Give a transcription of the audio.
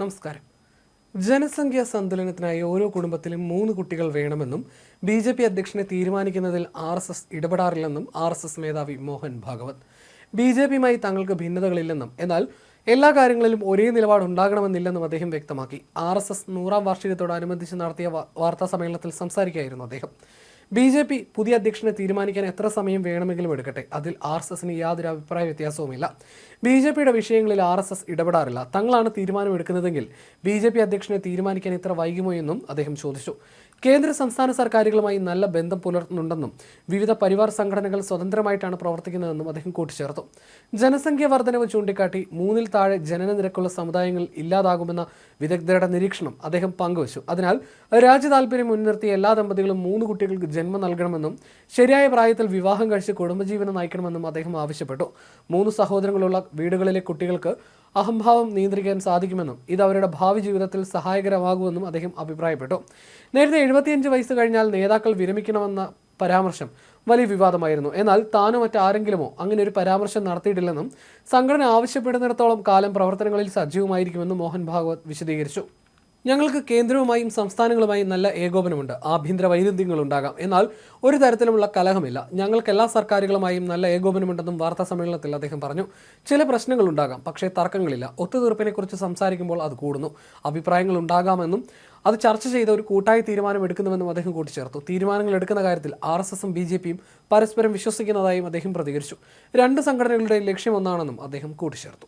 നമസ്കാരം. ജനസംഖ്യാ സന്തുലനത്തിനായി ഓരോ കുടുംബത്തിലും മൂന്ന് കുട്ടികൾ വേണമെന്നും ബി ജെ പി അധ്യക്ഷനെ തീരുമാനിക്കുന്നതിൽ ആർ എസ് എസ് ഇടപെടാറില്ലെന്നും ആർ എസ് എസ് മേധാവി മോഹൻ ഭാഗവത്. ബി ജെ പിയുമായി തങ്ങൾക്ക് ഭിന്നതകളില്ലെന്നും എന്നാൽ എല്ലാ കാര്യങ്ങളിലും ഒരേ നിലപാടുണ്ടാകണമെന്നില്ലെന്നും അദ്ദേഹം വ്യക്തമാക്കി. ആർ എസ് എസ് നൂറാം വാർഷികത്തോടനുബന്ധിച്ച് നടത്തിയ വാർത്താ സമ്മേളനത്തിൽ സംസാരിക്കുകയായിരുന്നു അദ്ദേഹം. ബി ജെ പി പുതിയ അധ്യക്ഷനെ തീരുമാനിക്കാൻ എത്ര സമയം വേണമെങ്കിലും എടുക്കട്ടെ? അതിൽ ആർ എസ് എസിന് യാതൊരു അഭിപ്രായ വ്യത്യാസവുമില്ല. ബി ജെ പിയുടെ വിഷയങ്ങളിൽ ആർ എസ് എസ് ഇടപെടാറില്ല. തങ്ങളാണ് തീരുമാനമെടുക്കുന്നതെങ്കിൽ ബി ജെ പി അധ്യക്ഷനെ തീരുമാനിക്കാൻ ഇത്ര വൈകുമോ എന്നും അദ്ദേഹം ചോദിച്ചു. കേന്ദ്ര സംസ്ഥാന സർക്കാരുകളുമായി നല്ല ബന്ധം പുലർത്തുന്നുണ്ടെന്നും വിവിധ പരിവാർ സംഘടനകൾ സ്വതന്ത്രമായിട്ടാണ് പ്രവർത്തിക്കുന്നതെന്നും അദ്ദേഹം കൂട്ടിച്ചേർത്തു. ജനസംഖ്യ വർധനവ് ചൂണ്ടിക്കാട്ടി മൂന്നിൽ താഴെ ജനന നിരക്കുള്ള സമുദായങ്ങൾ ഇല്ലാതാകുമെന്ന വിദഗ്ധരുടെ നിരീക്ഷണം അദ്ദേഹം പങ്കുവച്ചു. അതിനാൽ രാജ്യ താല്പര്യം മുൻനിർത്തി എല്ലാ ദമ്പതികളും മൂന്ന് കുട്ടികൾക്ക് ജന്മം നൽകണമെന്നും ശരിയായ പ്രായത്തിൽ വിവാഹം കഴിച്ച് കുടുംബജീവനം നയിക്കണമെന്നും അദ്ദേഹം ആവശ്യപ്പെട്ടു. മൂന്ന് സഹോദരങ്ങളുള്ള വീടുകളിലെ കുട്ടികൾക്ക് അഹംഭാവം നിയന്ത്രിക്കാൻ സാധിക്കുമെന്നും ഇത് അവരുടെ ഭാവി ജീവിതത്തിൽ സഹായകരമാകുമെന്നും അദ്ദേഹം അഭിപ്രായപ്പെട്ടു. നേരത്തെ എഴുപത്തിയഞ്ച് വയസ്സ് കഴിഞ്ഞാൽ നേതാക്കൾ വിരമിക്കണമെന്ന പരാമർശം വലിയ വിവാദമായിരുന്നു. എന്നാൽ താനോ മറ്റാരെങ്കിലുമോ അങ്ങനെ ഒരു പരാമർശം നടത്തിയിട്ടില്ലെന്നും സംഘടന ആവശ്യപ്പെടുന്നിടത്തോളം കാലം പ്രവർത്തനങ്ങളിൽ സജീവമായിരിക്കുമെന്നും മോഹൻ ഭാഗവത് വിശദീകരിച്ചു. ഞങ്ങൾക്ക് കേന്ദ്രവുമായും സംസ്ഥാനങ്ങളുമായും നല്ല ഏകോപനമുണ്ട്. ആഭ്യന്തര വൈരുദ്ധ്യങ്ങൾ ഉണ്ടാകാം എന്നാൽ ഒരു തരത്തിലുമുള്ള കലഹമില്ല. ഞങ്ങൾക്ക് എല്ലാ സർക്കാരുകളുമായും നല്ല ഏകോപനമുണ്ടെന്നും വാർത്താ സമ്മേളനത്തിൽ അദ്ദേഹം പറഞ്ഞു. ചില പ്രശ്നങ്ങൾ ഉണ്ടാകാം പക്ഷേ തർക്കങ്ങളില്ല. ഒത്തുതീർപ്പിനെക്കുറിച്ച് സംസാരിക്കുമ്പോൾ അത് കൂടുന്നു. അഭിപ്രായങ്ങൾ ഉണ്ടാകാമെന്നും അത് ചർച്ച ചെയ്ത് ഒരു കൂട്ടായ തീരുമാനം എടുക്കുന്നുവെന്നും അദ്ദേഹം കൂട്ടിച്ചേർത്തു. തീരുമാനങ്ങൾ എടുക്കുന്ന കാര്യത്തിൽ ആർ എസ് എസും ബി ജെ പിയും പരസ്പരം വിശ്വസിക്കുന്നതായും അദ്ദേഹം പ്രതികരിച്ചു. രണ്ട് സംഘടനകളുടെ ലക്ഷ്യം ഒന്നാണെന്നും അദ്ദേഹം കൂട്ടിച്ചേർത്തു.